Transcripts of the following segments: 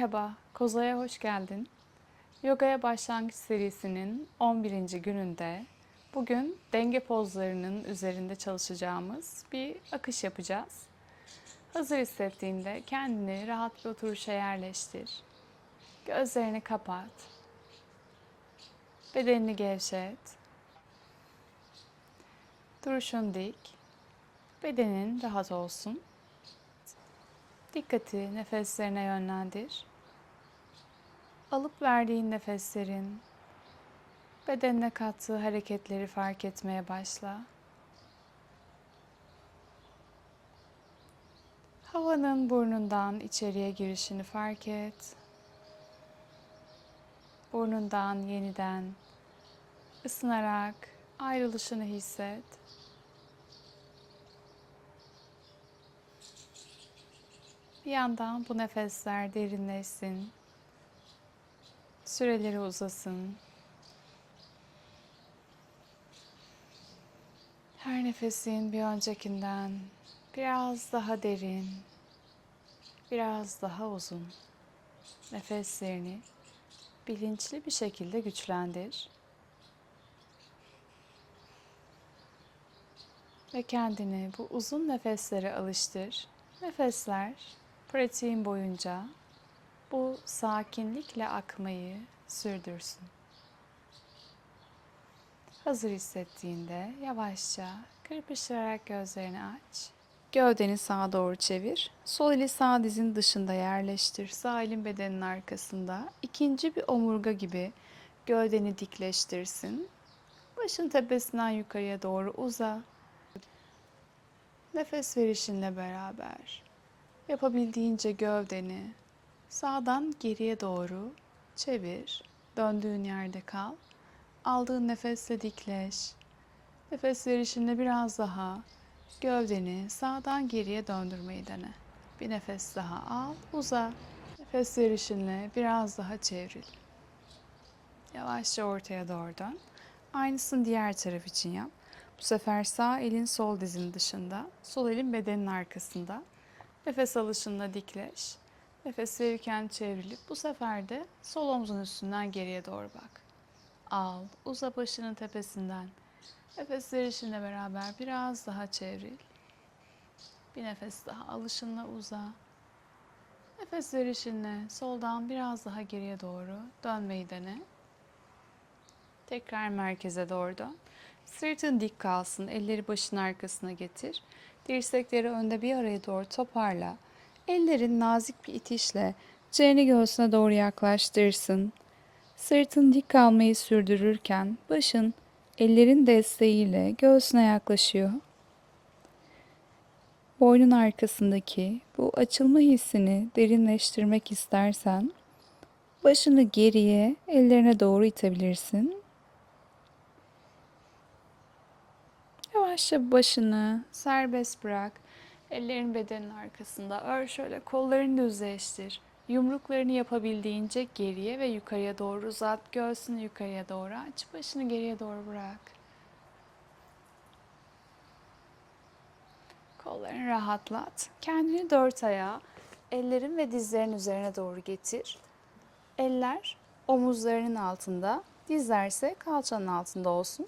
Merhaba, Koza'ya hoş geldin. Yogaya başlangıç serisinin 11. gününde bugün denge pozlarının üzerinde çalışacağımız bir akış yapacağız. Hazır hissettiğinde kendini rahat bir oturuşa yerleştir. Gözlerini kapat. Bedenini gevşet. Duruşun dik. Bedenin rahat olsun. Dikkati nefeslerine yönlendir. Alıp verdiğin nefeslerin bedenine kattığı hareketleri fark etmeye başla. Havanın burnundan içeriye girişini fark et. Burnundan yeniden ısınarak ayrılışını hisset. Bir yandan bu nefesler derinleşsin. Süreleri uzasın. Her nefesin bir öncekinden biraz daha derin, biraz daha uzun nefeslerini bilinçli bir şekilde güçlendir. Ve kendini bu uzun nefeslere alıştır. Nefesler pratiğin boyunca bu sakinlikle akmayı sürdürsün. Hazır hissettiğinde yavaşça kırpıştırarak gözlerini aç. Gövdeni sağa doğru çevir. Sol eli sağ dizin dışında yerleştir. Sağ elin bedenin arkasında. İkinci bir omurga gibi gövdeni dikleştirsin. Başın tepesinden yukarıya doğru uza. Nefes verişinle beraber yapabildiğince gövdeni sağdan geriye doğru çevir. Döndüğün yerde kal. Aldığın nefesle dikleş. Nefes verişinde biraz daha gövdeni sağdan geriye döndürmeyi dene. Bir nefes daha al, uza. Nefes verişinle biraz daha çevril. Yavaşça ortaya doğru dön. Aynısını diğer taraf için yap. Bu sefer sağ elin sol dizin dışında, sol elin bedenin arkasında. Nefes alışınla dikleş. Nefes verirken çevrilip bu sefer de sol omzun üstünden geriye doğru bak. Al, uza başının tepesinden. Nefes verişinle beraber biraz daha çevril. Bir nefes daha alışınla uza. Nefes verişinle soldan biraz daha geriye doğru dönmeyi dene. Tekrar merkeze doğru dön. Sırtın dik kalsın. Elleri başın arkasına getir. Dirsekleri önde bir araya doğru toparla. Ellerin nazik bir itişle çeneni göğsüne doğru yaklaştırsın. Sırtın dik kalmayı sürdürürken başın ellerin desteğiyle göğsüne yaklaşıyor. Boynun arkasındaki bu açılma hissini derinleştirmek istersen başını geriye ellerine doğru itebilirsin. Yavaşça başını serbest bırak. Ellerin bedenin arkasında. Ör şöyle kollarını düzleştir. Yumruklarını yapabildiğince geriye ve yukarıya doğru uzat. Göğsünü yukarıya doğru aç. Başını geriye doğru bırak. Kollarını rahatlat. Kendini dört ayağa, ellerin ve dizlerin üzerine doğru getir. Eller omuzlarının altında, dizler ise kalçanın altında olsun.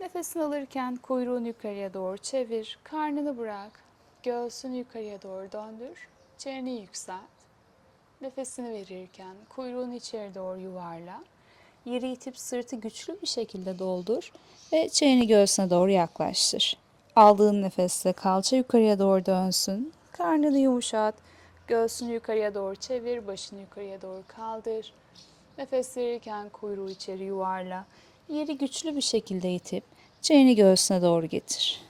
Nefesini alırken kuyruğunu yukarıya doğru çevir, karnını bırak, göğsünü yukarıya doğru döndür, çeneni yükselt. Nefesini verirken kuyruğunu içeri doğru yuvarla. Yeri itip sırtı güçlü bir şekilde doldur ve çeneni göğsüne doğru yaklaştır. Aldığın nefesle kalça yukarıya doğru dönsün. Karnını yumuşat. Göğsünü yukarıya doğru çevir, başını yukarıya doğru kaldır. Nefes verirken kuyruğu içeri yuvarla. Yeri güçlü bir şekilde itip çeneni göğsüne doğru getir.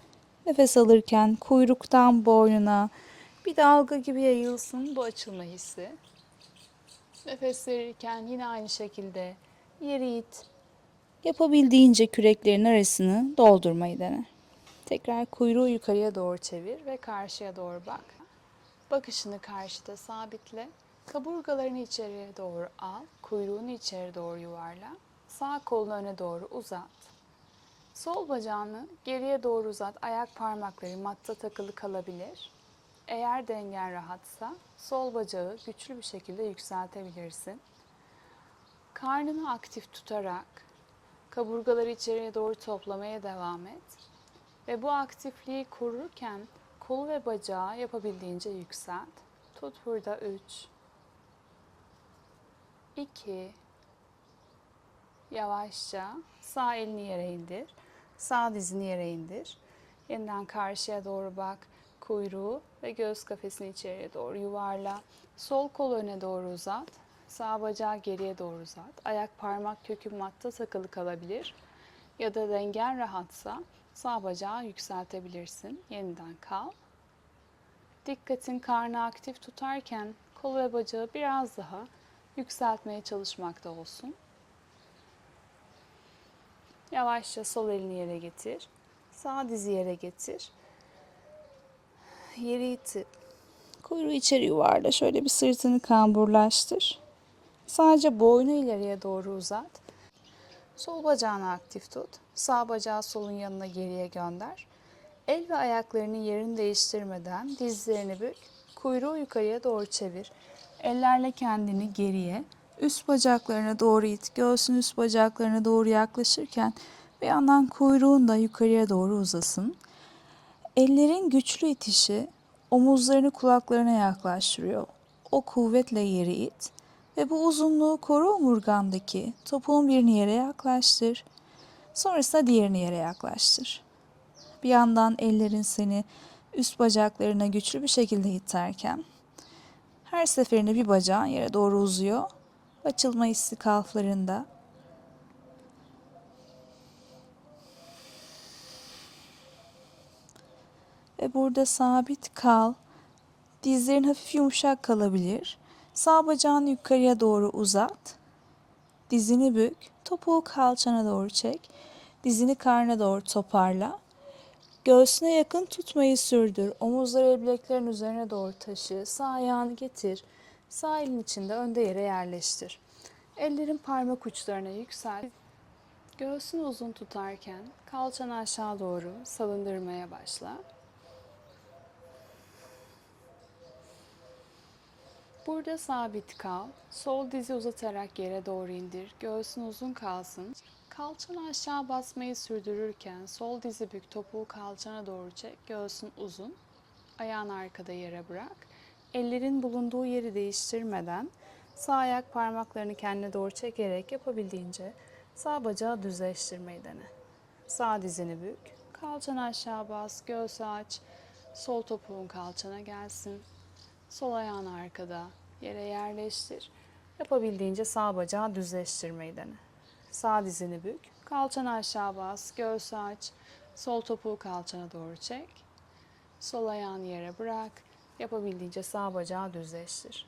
Nefes alırken kuyruktan boynuna bir dalga gibi yayılsın bu açılma hissi. Nefes verirken yine aynı şekilde yeri it. Yapabildiğince küreklerin arasını doldurmayı dene. Tekrar kuyruğu yukarıya doğru çevir ve karşıya doğru bak. Bakışını karşıda sabitle. Kaburgalarını içeriye doğru al. Kuyruğunu içeri doğru yuvarla. Sağ kolunu öne doğru uzat. Sol bacağını geriye doğru uzat. Ayak parmakları matta takılı kalabilir. Eğer dengen rahatsa sol bacağı güçlü bir şekilde yükseltebilirsin. Karnını aktif tutarak kaburgaları içeriye doğru toplamaya devam et. Ve bu aktifliği korurken kolu ve bacağı yapabildiğince yükselt. Tut burada 3 2 Yavaşça sağ elini yere indir. Sağ dizini yere indir. Yeniden karşıya doğru bak. Kuyruğu ve göğüs kafesini içeriye doğru yuvarla. Sol kol öne doğru uzat. Sağ bacağı geriye doğru uzat. Ayak parmak kökü matta takılı kalabilir. Ya da dengen rahatsa sağ bacağı yükseltebilirsin. Yeniden kal. Dikkatin karnı aktif tutarken kol ve bacağı biraz daha yükseltmeye çalışmakta olsun. Yavaşça sol elini yere getir. Sağ dizi yere getir. Yeri itip kuyruğu içeri yuvarla. Şöyle bir sırtını kamburlaştır. Sadece boynu ileriye doğru uzat. Sol bacağını aktif tut. Sağ bacağı solun yanına geriye gönder. El ve ayaklarını yerini değiştirmeden dizlerini bük. Kuyruğu yukarıya doğru çevir. Ellerle kendini geriye, üst bacaklarına doğru it. Göğsün üst bacaklarına doğru yaklaşırken bir yandan kuyruğun da yukarıya doğru uzasın. Ellerin güçlü itişi omuzlarını kulaklarına yaklaştırıyor. O kuvvetle yeri it ve bu uzunluğu koru omurgandaki topuğun birini yere yaklaştır. Sonrasında diğerini yere yaklaştır. Bir yandan ellerin seni üst bacaklarına güçlü bir şekilde iterken her seferinde bir bacağın yere doğru uzuyor. Açılma hissi kalflarında. Ve burada sabit kal. Dizlerin hafif yumuşak kalabilir. Sağ bacağını yukarıya doğru uzat. Dizini bük. Topuğu kalçana doğru çek. Dizini karnına doğru toparla. Göğsüne yakın tutmayı sürdür. Omuzları bileklerin üzerine doğru taşı. Sağ ayağını getir. Sağ elin içinde önde yere yerleştir. Ellerin parmak uçlarına yüksel. Göğsünü uzun tutarken kalçanı aşağı doğru salındırmaya başla. Burada sabit kal. Sol dizi uzatarak yere doğru indir. Göğsün uzun kalsın. Kalçanı aşağı basmayı sürdürürken sol dizi bük topuğu kalçana doğru çek. Göğsün uzun. Ayağını arkada yere bırak. Ellerin bulunduğu yeri değiştirmeden sağ ayak parmaklarını kendine doğru çekerek yapabildiğince sağ bacağı düzleştirmeyi dene. Sağ dizini bük. Kalçanı aşağı bas. Göğsü aç. Sol topuğun kalçana gelsin. Sol ayağını arkada yere yerleştir. Yapabildiğince sağ bacağı düzleştirmeyi dene. Sağ dizini bük. Kalçanı aşağı bas. Göğsü aç. Sol topuğu kalçana doğru çek. Sol ayağını yere bırak. Yapabildiğince sağ bacağı düzleştir.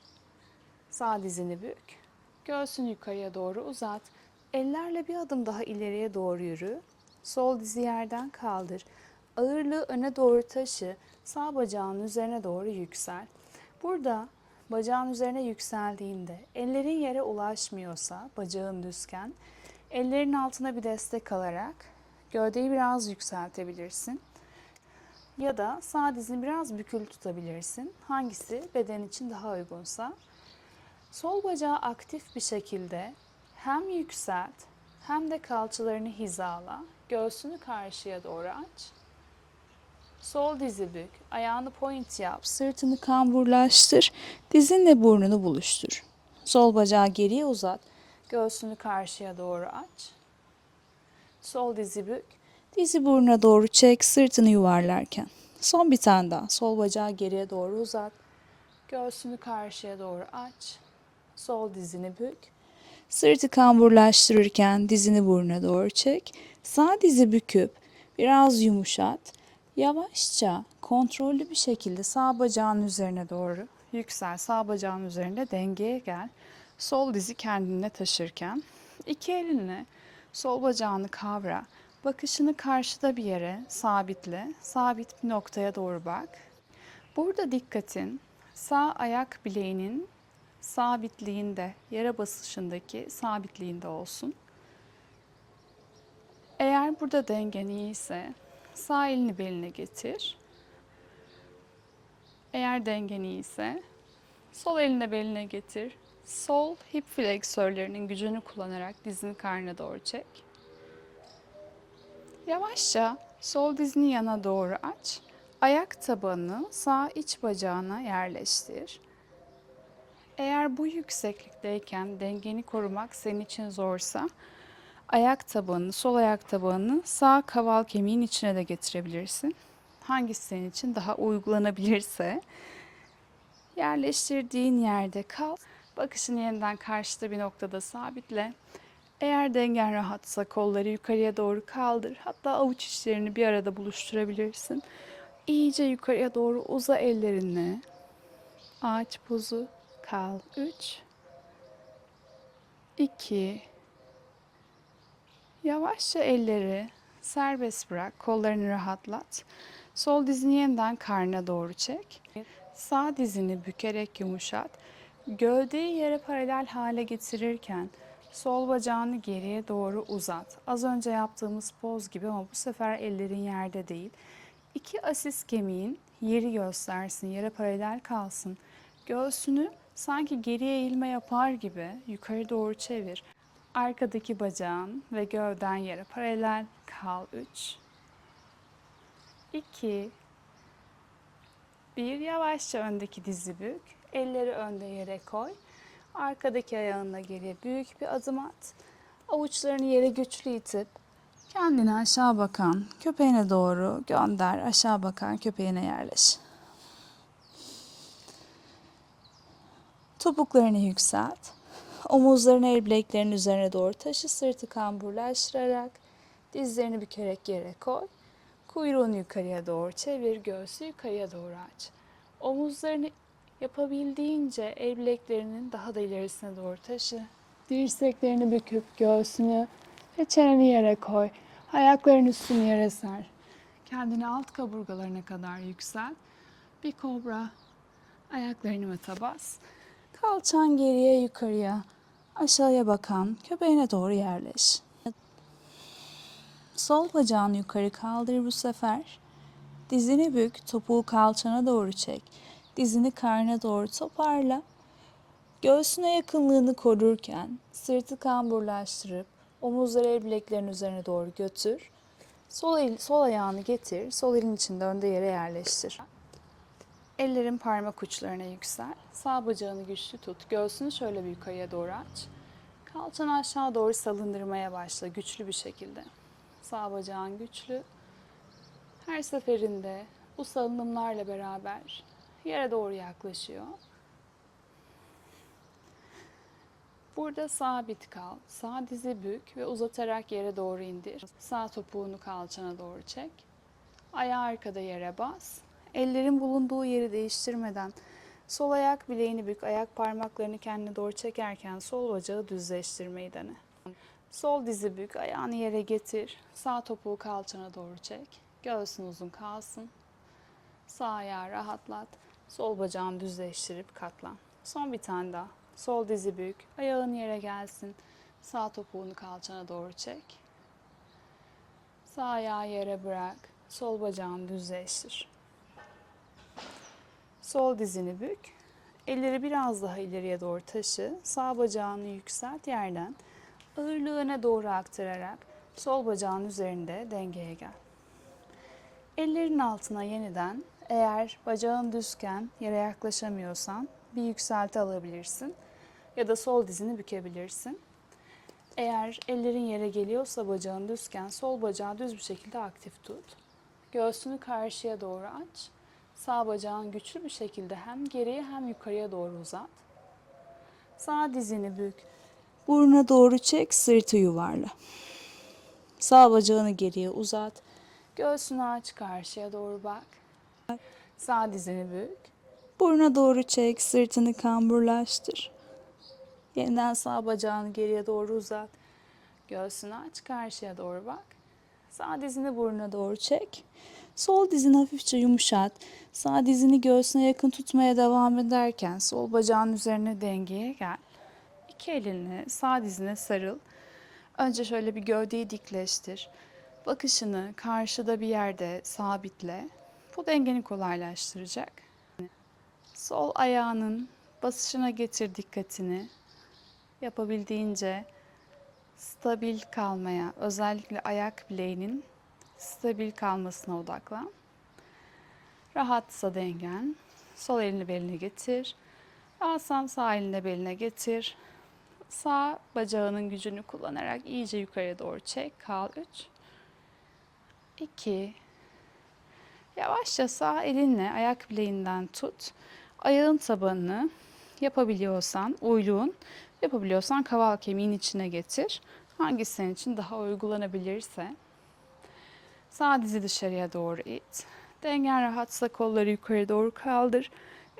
Sağ dizini bük. Göğsünü yukarıya doğru uzat. Ellerle bir adım daha ileriye doğru yürü. Sol dizi yerden kaldır. Ağırlığı öne doğru taşı. Sağ bacağın üzerine doğru yüksel. Burada bacağın üzerine yükseldiğinde ellerin yere ulaşmıyorsa bacağın düzken ellerin altına bir destek alarak gövdeyi biraz yükseltebilirsin. Ya da sağ dizini biraz bükülü tutabilirsin. Hangisi beden için daha uygunsa. Sol bacağı aktif bir şekilde hem yükselt hem de kalçalarını hizala. Göğsünü karşıya doğru aç. Sol dizi bük, ayağını point yap, sırtını kamburlaştır, dizinle burnunu buluştur. Sol bacağı geriye uzat, göğsünü karşıya doğru aç. Sol dizi bük, dizi burnuna doğru çek, sırtını yuvarlarken. Son bir tane daha. Sol bacağı geriye doğru uzat, göğsünü karşıya doğru aç. Sol dizini bük, Sırtı kamburlaştırırken dizini burnuna doğru çek. Sağ dizi büküp biraz yumuşat. Yavaşça kontrollü bir şekilde sağ bacağın üzerine doğru yüksel. Sağ bacağın üzerinde dengeye gel. Sol dizi kendine taşırken iki elinle sol bacağını kavra. Bakışını karşıda bir yere sabitle. Sabit bir noktaya doğru bak. Burada dikkatin sağ ayak bileğinin sabitliğinde, yere basışındaki sabitliğinde olsun. Eğer burada dengen iyiyse sağ elini beline getir. Eğer dengen iyiyse sol elini beline getir. Sol hip fleksörlerinin gücünü kullanarak dizini karnına doğru çek. Yavaşça sol dizini yana doğru aç. Ayak tabanını sağ iç bacağına yerleştir. Eğer bu yükseklikteyken dengeni korumak senin için zorsa ayak tabanını, sol ayak tabanını sağ kaval kemiğin içine de getirebilirsin. Hangisi senin için daha uygulanabilirse yerleştirdiğin yerde kal. Bakışını yeniden karşıda bir noktada sabitle. Eğer dengen rahatsa kolları yukarıya doğru kaldır. Hatta avuç içlerini bir arada buluşturabilirsin. İyice yukarıya doğru uza ellerini. Ağaç pozu kal. 3 2 Yavaşça elleri serbest bırak. Kollarını rahatlat. Sol dizini yeniden karnına doğru çek. Sağ dizini bükerek yumuşat. Gövdeyi yere paralel hale getirirken sol bacağını geriye doğru uzat. Az önce yaptığımız poz gibi ama bu sefer ellerin yerde değil. İki asis kemiğin yeri göstersin, yere paralel kalsın. Göğsünü sanki geriye eğilme yapar gibi yukarı doğru çevir. Arkadaki bacağın ve gövden yere paralel kal 3 2 1 yavaşça öndeki dizi bük. Elleri önde yere koy. Arkadaki ayağınla geriye büyük bir adım at. Avuçlarını yere güçlü itip kendini aşağı bakan köpeğine doğru gönder. Aşağı bakan köpeğine yerleş. Topuklarını yükselt. Omuzlarını el bileklerinin üzerine doğru taşı. Sırtı kamburlaştırarak dizlerini bükerek yere koy. Kuyruğunu yukarıya doğru çevir. Göğsü yukarıya doğru aç. Omuzlarını yapabildiğince el bileklerinin daha da ilerisine doğru taşı. Dirseklerini büküp göğsünü ve çeneni yere koy. Ayakların üstünü yere ser. Kendini alt kaburgalarına kadar yüksel. Bir kobra. Ayaklarını mata bas. Kalçan geriye yukarıya. Aşağıya bakan köpeğine doğru yerleş. Sol bacağını yukarı kaldır bu sefer. Dizini bük, topuğu kalçana doğru çek. Dizini karnına doğru toparla. Göğsüne yakınlığını korurken sırtı kamburlaştırıp omuzları el bileklerinin üzerine doğru götür. Sol, el, sol ayağını getir, sol elin içinde önde yere yerleştir. Ellerin parmak uçlarına yüksel. Sağ bacağını güçlü tut. Göğsünü şöyle bir yukarıya doğru aç. Kalçanı aşağı doğru salındırmaya başla güçlü bir şekilde. Sağ bacağın güçlü. Her seferinde bu salınımlarla beraber yere doğru yaklaşıyor. Burada sabit kal. Sağ dizi bük ve uzatarak yere doğru indir. Sağ topuğunu kalçana doğru çek. Ayağı arkada yere bas. Ellerin bulunduğu yeri değiştirmeden sol ayak bileğini bük, ayak parmaklarını kendine doğru çekerken sol bacağı düzleştirmeyi dene. Sol dizi bük, ayağını yere getir. Sağ topuğu kalçana doğru çek. Göğsün uzun kalsın. Sağ ayağı rahatlat. Sol bacağını düzleştirip katlan. Son bir tane daha. Sol dizi bük, ayağın yere gelsin. Sağ topuğunu kalçana doğru çek. Sağ ayağı yere bırak. Sol bacağını düzleştir. Sol dizini bük. Elleri biraz daha ileriye doğru taşı. Sağ bacağını yükselt yerden. Ağırlığı öne doğru aktararak sol bacağın üzerinde dengeye gel. Ellerin altına yeniden eğer bacağın düzken yere yaklaşamıyorsan bir yükselti alabilirsin ya da sol dizini bükebilirsin. Eğer ellerin yere geliyorsa bacağın düzken sol bacağı düz bir şekilde aktif tut. Göğsünü karşıya doğru aç. Sağ bacağın güçlü bir şekilde hem geriye hem yukarıya doğru uzat. Sağ dizini bük. Buruna doğru çek, sırtı yuvarla. Sağ bacağını geriye uzat. Göğsünü aç, karşıya doğru bak. Sağ dizini bük. Buruna doğru çek, sırtını kamburlaştır. Yeniden sağ bacağını geriye doğru uzat. Göğsünü aç, karşıya doğru bak. Sağ dizini burnuna doğru çek. Sol dizini hafifçe yumuşat. Sağ dizini göğsüne yakın tutmaya devam ederken sol bacağın üzerine dengeye gel. İki elini sağ dizine sarıl. Önce şöyle bir gövdeyi dikleştir. Bakışını karşıda bir yerde sabitle. Bu dengeni kolaylaştıracak. Sol ayağının basışına getir dikkatini. Yapabildiğince stabil kalmaya, özellikle ayak bileğinin stabil kalmasına odaklan. Rahatsa dengen. Sol elini beline getir. Rahatsan sağ elini beline getir. Sağ bacağının gücünü kullanarak iyice yukarıya doğru çek. Kal 3. 2. Yavaşça sağ elinle ayak bileğinden tut. Ayağın tabanını yapabiliyorsan uyluğun, yapabiliyorsan kaval kemiğin içine getir. Hangisi senin için daha uygulanabilirse. Sağ dizi dışarıya doğru it. Dengen rahatsa kolları yukarı doğru kaldır.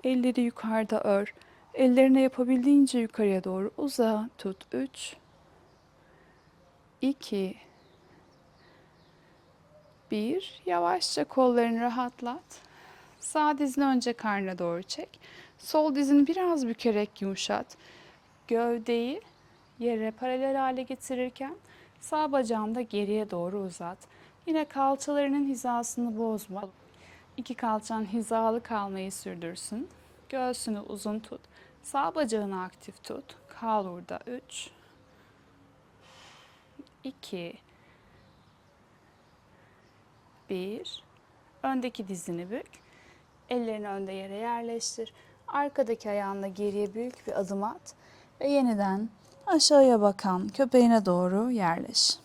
Elleri yukarıda ör. Ellerine yapabildiğince yukarıya doğru uza. Tut. 3 2 1 Yavaşça kollarını rahatlat. Sağ dizini önce karnına doğru çek. Sol dizini biraz bükerek yumuşat. Gövdeyi yere paralel hale getirirken sağ bacağını da geriye doğru uzat. Yine kalçalarının hizasını bozma. İki kalçan hizalı kalmayı sürdürsün. Göğsünü uzun tut. Sağ bacağını aktif tut. Kal burada. 3 2 1 Öndeki dizini bük. Ellerini önde yere yerleştir. Arkadaki ayağınla geriye büyük bir adım at ve yeniden aşağıya bakan köpeğine doğru yerleş.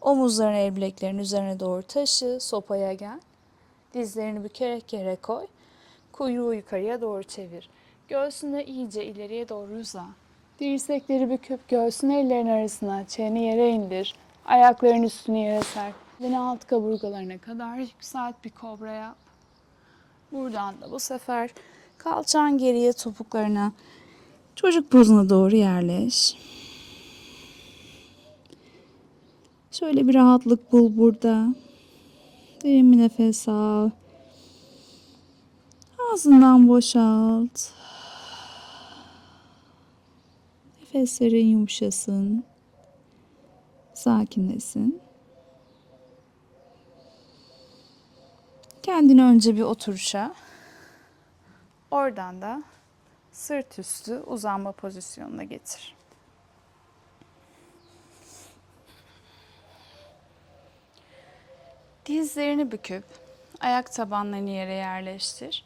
Omuzlarını el bileklerinin üzerine doğru taşı, sopaya gel. Dizlerini bükerek yere koy. Kuyruğu yukarıya doğru çevir. Göğsünü iyice ileriye doğru uza. Dirsekleri büküp göğsün ellerin arasına, çeni yere indir. Ayakların üstünü yere ser. Beni alt kaburgalarına kadar yükselt bir kobra yap. Buradan da bu sefer kalçan geriye topuklarına çocuk pozuna doğru yerleş. Şöyle bir rahatlık bul burada. Derin bir nefes al. Ağzından boşalt. Nefeslerin yumuşasın. Sakinlesin. Kendini önce bir oturuşa, oradan da sırt üstü uzanma pozisyonuna getir. Dizlerini büküp ayak tabanlarını yere yerleştir.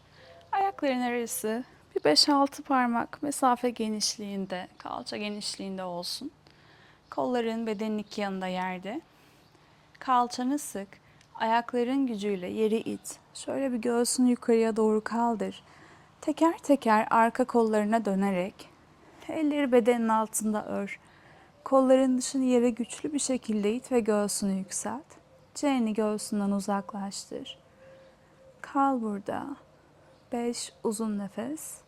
Ayakların arası bir 5-6 parmak mesafe genişliğinde, kalça genişliğinde olsun. Kolların bedenin iki yanında yerde. Kalçanı sık. Ayakların gücüyle yeri it. Şöyle bir göğsünü yukarıya doğru kaldır. Teker teker arka kollarına dönerek elleri bedenin altında ör. Kolların dışını yere güçlü bir şekilde it ve göğsünü yükselt. Çeneni göğsünden uzaklaştır. Kal burada. Beş uzun nefes.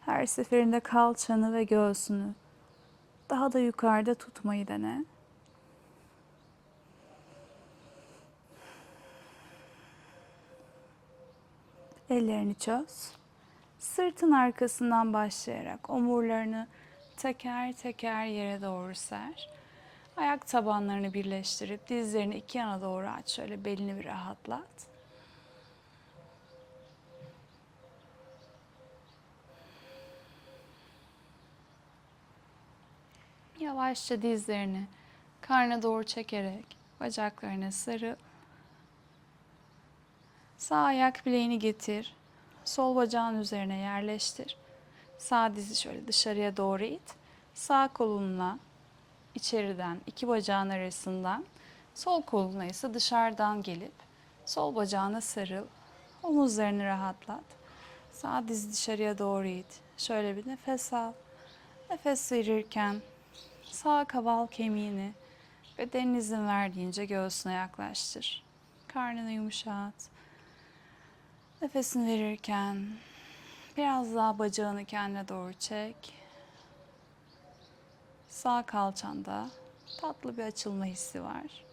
Her seferinde kalçanı ve göğsünü daha da yukarıda tutmayı dene. Ellerini çöz. Sırtın arkasından başlayarak omurlarını teker teker yere doğru ser. Ayak tabanlarını birleştirip dizlerini iki yana doğru aç. Şöyle belini bir rahatlat. Yavaşça dizlerini karna doğru çekerek bacaklarına sarı. Sağ ayak bileğini getir. Sol bacağın üzerine yerleştir. Sağ dizi şöyle dışarıya doğru it. Sağ kolunla içeriden iki bacağın arasından sol koluna ise dışarıdan gelip sol bacağına sarıl. Omuzlarını rahatlat. Sağ dizi dışarıya doğru it. Şöyle bir nefes al. Nefes verirken sağ kaval kemiğini bedenin izin verdiğince göğsüne yaklaştır. Karnını yumuşat. Nefesini verirken biraz daha bacağını kendine doğru çek. Sağ kalçanda tatlı bir açılma hissi var.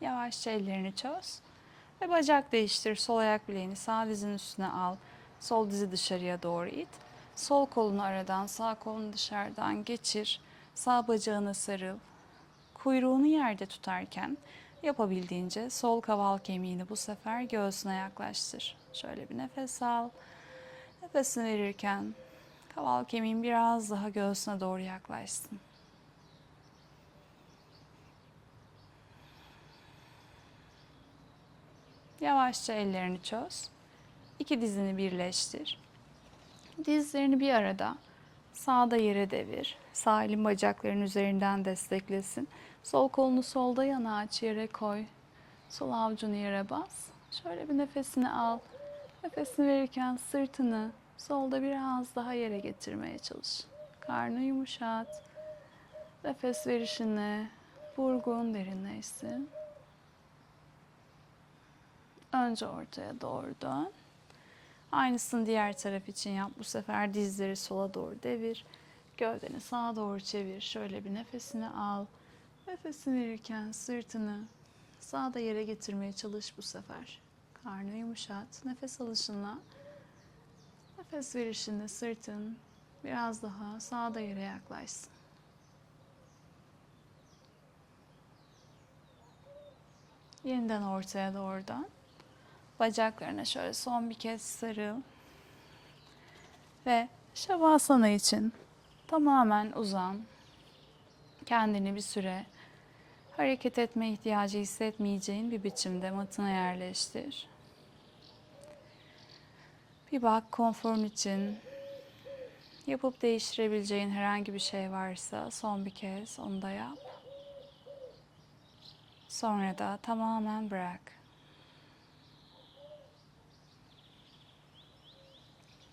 Yavaşça ellerini çöz ve bacak değiştir. Sol ayak bileğini sağ dizin üstüne al. Sol dizi dışarıya doğru it. Sol kolunu aradan, sağ kolunu dışarıdan geçir. Sağ bacağına sarıl. kuyruğunu yerde tutarken yapabildiğince sol kaval kemiğini bu sefer göğsüne yaklaştır. Şöyle bir nefes al. Nefesini verirken kaval kemiğin biraz daha göğsüne doğru yaklaşsın. Yavaşça ellerini çöz. İki dizini birleştir. Dizlerini bir arada sağda yere devir. Sağ elin bacakların üzerinden desteklesin. Sol kolunu solda yana aç yere koy. Sol avucunu yere bas. Şöyle bir nefesini al. Nefesini verirken sırtını solda biraz daha yere getirmeye çalış. Karnı yumuşat. Nefes verişinde burgun derinleşsin. Önce ortaya doğru dön. Aynısını diğer taraf için yap. Bu sefer dizleri sola doğru devir. Gövdeni sağa doğru çevir. Şöyle bir nefesini al. Nefesini verirken sırtını sağda yere getirmeye çalış bu sefer. Karnı yumuşat. Nefes alışınla nefes verişinde sırtın biraz daha sağda yere yaklaşsın. Yeniden ortaya doğru dön. Bacaklarına şöyle son bir kez sarıl. Ve Şavasana için tamamen uzan. Kendini bir süre hareket etme ihtiyacı hissetmeyeceğin bir biçimde matına yerleştir. Bir bak konforun için yapıp değiştirebileceğin herhangi bir şey varsa son bir kez onu da yap. Sonra da tamamen bırak.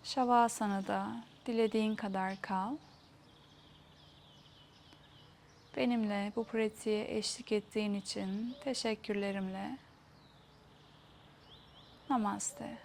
Şavasana'da dilediğin kadar kal. Benimle bu pratiğe eşlik ettiğin için teşekkürlerimle. Namaste.